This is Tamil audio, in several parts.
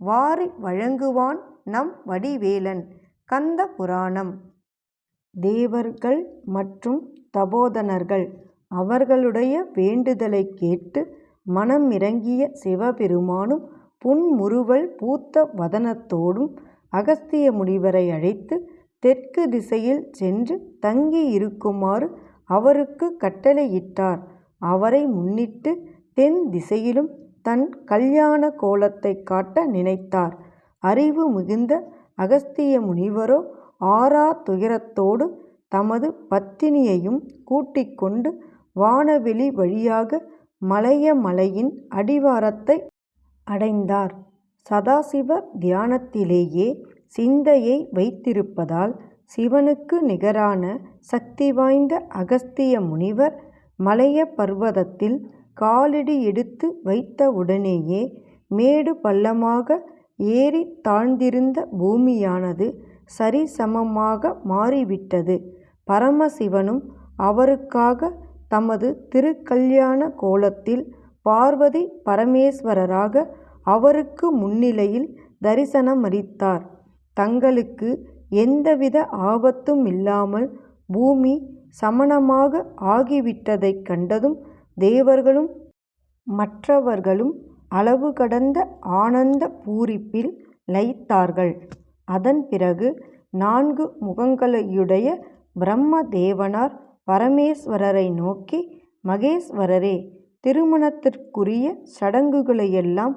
வாரி வழங்குவான் நம் வடிவேலன். கந்த புராணம். தேவர்கள் மற்றும் தபோதனர்கள் அவர்களுடைய வேண்டுதலை கேட்டு மனமிரங்கிய சிவபெருமானும் புன்முறுவல் பூத்த வதனத்தோடும் அகஸ்திய முனிவரை அழைத்து தெற்கு திசையில் சென்று தங்கியிருக்குமாறு அவருக்கு கட்டளையிட்டார். அவரை முன்னிட்டு தென் திசையிலும் தன் கல்யாண கோலத்தை காட்ட நினைத்தார் அறிவு மிகுந்த அகஸ்திய முனிவரோ ஆறா துயரத்தோடு தமது பத்தினியையும் கூட்டிக் கொண்டு வானவெளி வழியாக மலைய மலையின் அடிவாரத்தை அடைந்தார். சதாசிவ தியானத்திலேயே சிந்தையை வைத்திருப்பதால் சிவனுக்கு நிகரான சக்தி வாய்ந்த அகஸ்திய முனிவர் மலைய பர்வதத்தில் காலடி எடுத்து வைத்தவுடனேயே மேடு பள்ளமாக ஏறித் தாழ்ந்திருந்த பூமியானது சரிசமமாக மாறிவிட்டது. பரமசிவனும் அவருக்காக தமது திருக்கல்யாண கோலத்தில் பார்வதி பரமேஸ்வரராக அவருக்கு முன்னிலையில் தரிசனமளித்தார். தங்களுக்கு எந்தவித ஆபத்துமில்லாமல் பூமி சமணமாக ஆகிவிட்டதைக் கண்டதும் தேவர்களும் மற்றவர்களும் அளவு கடந்த ஆனந்த பூரிப்பில் லயித்தார்கள். அதன் பிறகு நான்கு முகங்களையுடைய பிரம்ம தேவனார் பரமேஸ்வரரை நோக்கி மகேஸ்வரரே திருமணத்திற்குரிய சடங்குகளையெல்லாம்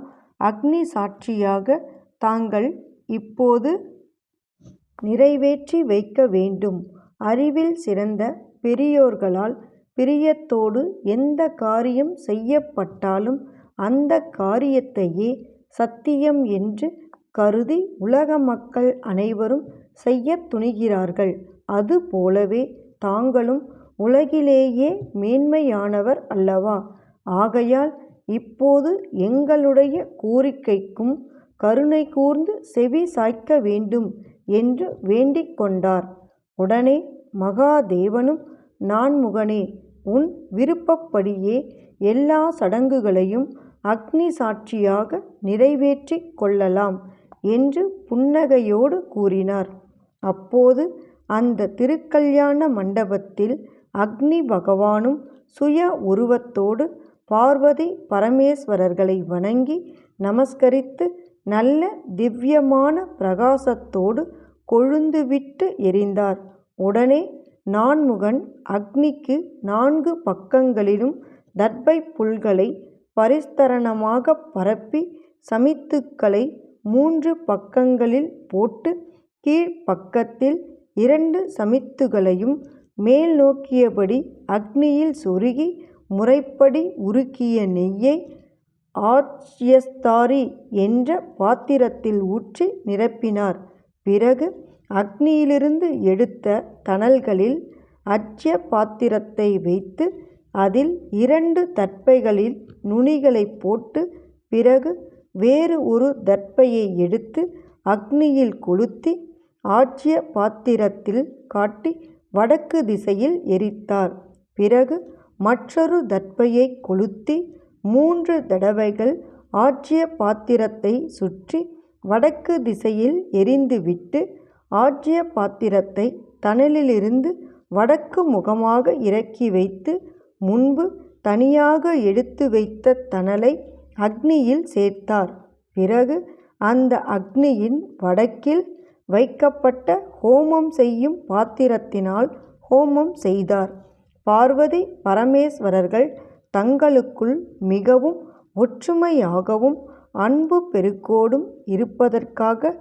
அக்னி சாட்சியாக தாங்கள் இப்போது நிறைவேற்றி வைக்க வேண்டும். அறிவில் சிறந்த பெரியோர்களால் பிரியத்தோடு எந்த காரியம் செய்யப்பட்டாலும் அந்த காரியத்தையே சத்தியம் என்று கருதி உலக மக்கள் அனைவரும் செய்யத் துணிகிறார்கள். அதுபோலவே தாங்களும் உலகிலேயே மேன்மையானவர் அல்லவா? ஆகையால் இப்போது எங்களுடைய கோரிக்கைக்கும் கருணை கூர்ந்து செவி சாய்க்க வேண்டும் என்று வேண்டிக் கொண்டார். உடனே மகாதேவனும் நான்முகனே உன் விருப்பப்படியே எல்லா சடங்குகளையும் அக்னி சாட்சியாக நிறைவேற்றிக் கொள்ளலாம் என்று புன்னகையோடு கூறினார். அப்போது அந்த திருக்கல்யாண மண்டபத்தில் அக்னி பகவானும் சுய உருவத்தோடு பார்வதி பரமேஸ்வரர்களை வணங்கி நமஸ்கரித்து நல்ல திவ்யமான பிரகாசத்தோடு கொழுந்துவிட்டு எரிந்தார். உடனே நான்முகன் அக்னிக்கு நான்கு பக்கங்களிலும் தர்பை புல்களை பரிஸ்தரணமாகப் பரப்பி சமித்துக்களை மூன்று பக்கங்களில் போட்டு கீழ்ப்பக்கத்தில் இரண்டு சமித்துகளையும் மேல் நோக்கியபடி அக்னியில் சொருகி முறைப்படி உருக்கிய நெய்யை ஆச்யஸ்தாரி என்ற பாத்திரத்தில் ஊற்றி நிரப்பினார். பிறகு அக்னியிலிருந்து எடுத்த தணல்களில் அட்சய பாத்திரத்தை வைத்து அதில் இரண்டு தட்பைகளில் நுனிகளைப் போட்டு பிறகு வேறு ஒரு தட்பையை எடுத்து அக்னியில் கொளுத்தி ஆட்சிய பாத்திரத்தில் காட்டி வடக்கு திசையில் எரித்தார். பிறகு மற்றொரு தட்பையை கொளுத்தி மூன்று தடவைகள் ஆட்சிய பாத்திரத்தை சுற்றி வடக்கு திசையில் எரிந்துவிட்டு ஆச்ய பாத்திரத்தை தணலிலிருந்து வடக்கு முகமாக இறக்கி வைத்து முன்பு தனியாக எடுத்து வைத்த தணலை அக்னியில் சேர்த்தார். பிறகு அந்த அக்னியின் வடக்கில் வைக்கப்பட்ட ஹோமம் செய்யும் பாத்திரத்தினால் ஹோமம் செய்தார். பார்வதி பரமேஸ்வரர்கள் தங்களுக்குள் மிகவும் ஒற்றுமையாகவும் அன்பு பெருக்கோடும் இருப்பதற்காக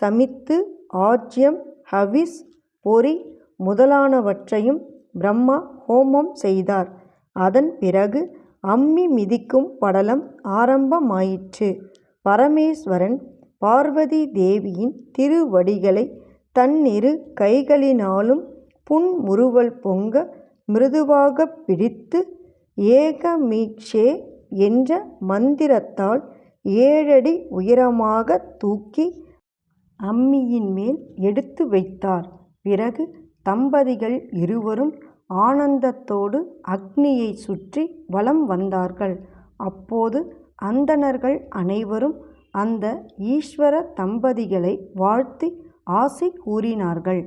சமித்து ஆச்யம் ஹவிஸ் பொறி முதலானவற்றையும் பிரம்மா ஹோமம் செய்தார். அதன் பிறகு அம்மி மிதிக்கும் படலம் ஆரம்பமாயிற்று. பரமேஸ்வரன் பார்வதி தேவியின் திருவடிகளை தன்னிரு கைகளினாலும் புன்முறுவல் பொங்க மிருதுவாகப் பிடித்து ஏகமீக்ஷே என்ற மந்திரத்தால் ஏழடி உயரமாகத் தூக்கி அம்மியின் மேல் எடுத்து வைத்தார். பிறகு தம்பதிகள் இருவரும் ஆனந்தத்தோடு அக்னியைச் சுற்றி வலம் வந்தார்கள். அப்போது அந்தணர்கள் அனைவரும் அந்த ஈஸ்வர தம்பதிகளை வாழ்த்தி ஆசி கூறினார்கள்.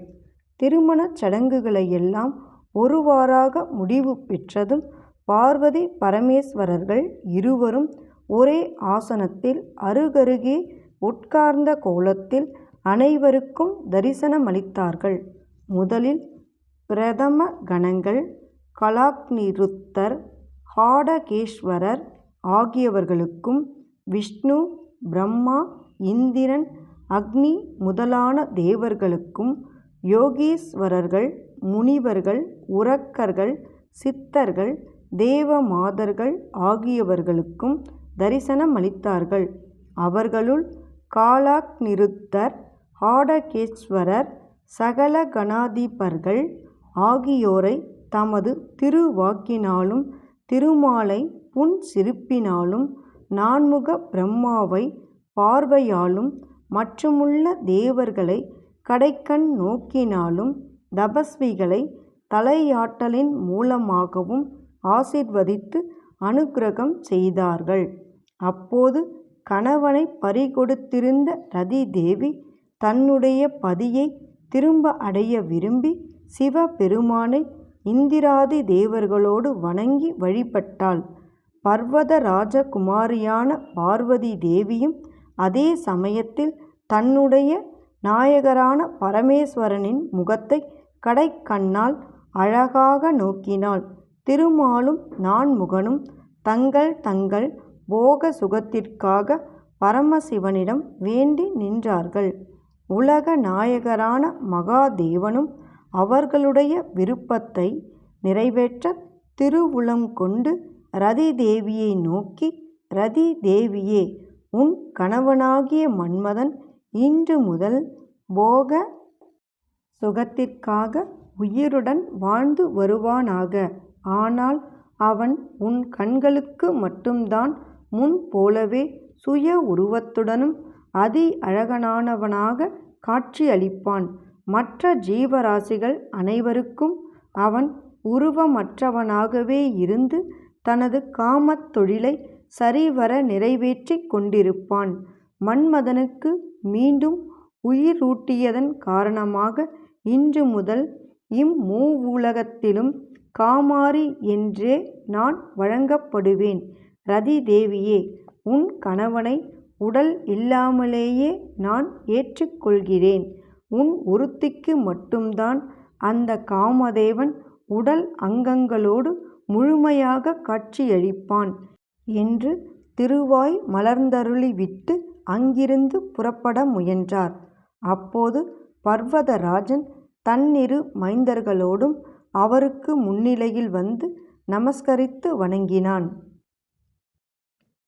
திருமணச் சடங்குகளையெல்லாம் ஒருவாறாக முடிவு பெற்றதும் பார்வதி பரமேஸ்வரர்கள் இருவரும் ஒரே ஆசனத்தில் அருகருகே உட்கார்ந்த கோலத்தில் அனைவருக்கும் தரிசனமளித்தார்கள். முதலில் பிரதம கணங்கள் கலாக்னிருத்தர் ஹாடகேஸ்வரர் ஆகியவர்களுக்கும் விஷ்ணு பிரம்மா இந்திரன் அக்னி முதலான தேவர்களுக்கும் யோகீஸ்வரர்கள் முனிவர்கள் உரக்கர்கள் சித்தர்கள் தேவமாதர்கள் ஆகியவர்களுக்கும் தரிசனமளித்தார்கள். அவர்களுள் காலாக்னிருத்தர் ஆடகேஸ்வரர் சகல கணாதிபர்கள் ஆகியோரை தமது திருவாக்கினாலும் திருமாலைப் புன்சிரிப்பினாலும் நான்முக பிரம்மாவை பார்வையாலும் மற்றுமுள்ள தேவர்களை கடைக்கண் நோக்கினாலும் தபஸ்விகளை தலையாட்டலின் மூலமாகவும் ஆசிர்வதித்து அனுக்கிரகம் செய்தார்கள். அப்போது கணவனை பறிகொடுத்திருந்த ரதி தேவி தன்னுடைய பதியைத் திரும்ப அடைய விரும்பி சிவபெருமானை இந்திராதி தேவர்களோடு வணங்கி வழிபட்டாள். பர்வத ராஜகுமாரியான பார்வதி தேவியும் அதே சமயத்தில் தன்னுடைய நாயகரான பரமேஸ்வரனின் முகத்தை கடைக்கண்ணால் அழகாக நோக்கினாள். திருமாலும் நான்முகனும் தங்கள் தங்கள் போக சுகத்திற்காக பரமசிவனிடம் வேண்டி நின்றார்கள். உலக நாயகரான மகாதேவனும் அவர்களுடைய விருப்பத்தை நிறைவேற்ற திருவுளம் கொண்டு ரதி தேவியை நோக்கி ரதி தேவியே உன் கணவனாகிய மன்மதன் இன்று முதல் போக சுகத்திற்காக உயிருடன் வாழ்ந்து வருவானாக. ஆனால் அவன் உன் கண்களுக்கு மட்டும்தான் முன் போலவே சுய உருவத்துடனும் அதி அழகனானவனாக காட்சியளிப்பான். மற்ற ஜீவராசிகள் அனைவருக்கும் அவன் உருவமற்றவனாகவே இருந்து தனது காமத் தொழிலை சரிவர நிறைவேற்றிக் கொண்டிருப்பான். மன்மதனுக்கு மீண்டும் உயிரூட்டியதன் காரணமாக இன்று முதல் இம்மூவுலகத்திலும் காமாரி என்றே நான் வழங்கப்படுவேன். ரதி தேவியே உன் கணவனை உடல் இல்லாமலேயே நான் ஏற்றுக்கொள்கிறேன் உன் ஒருத்திக்கு மட்டும்தான் அந்த காமதேவன் உடல் அங்கங்களோடு முழுமையாக காட்சியளிப்பான் என்று திருவாய் மலர்ந்தருளிவிட்டு அங்கிருந்து புறப்பட முயன்றார். அப்போது பர்வதராஜன் தன்னிரு மைந்தர்களோடும் அவருக்கு முன்னிலையில் வந்து நமஸ்கரித்து வணங்கினான்.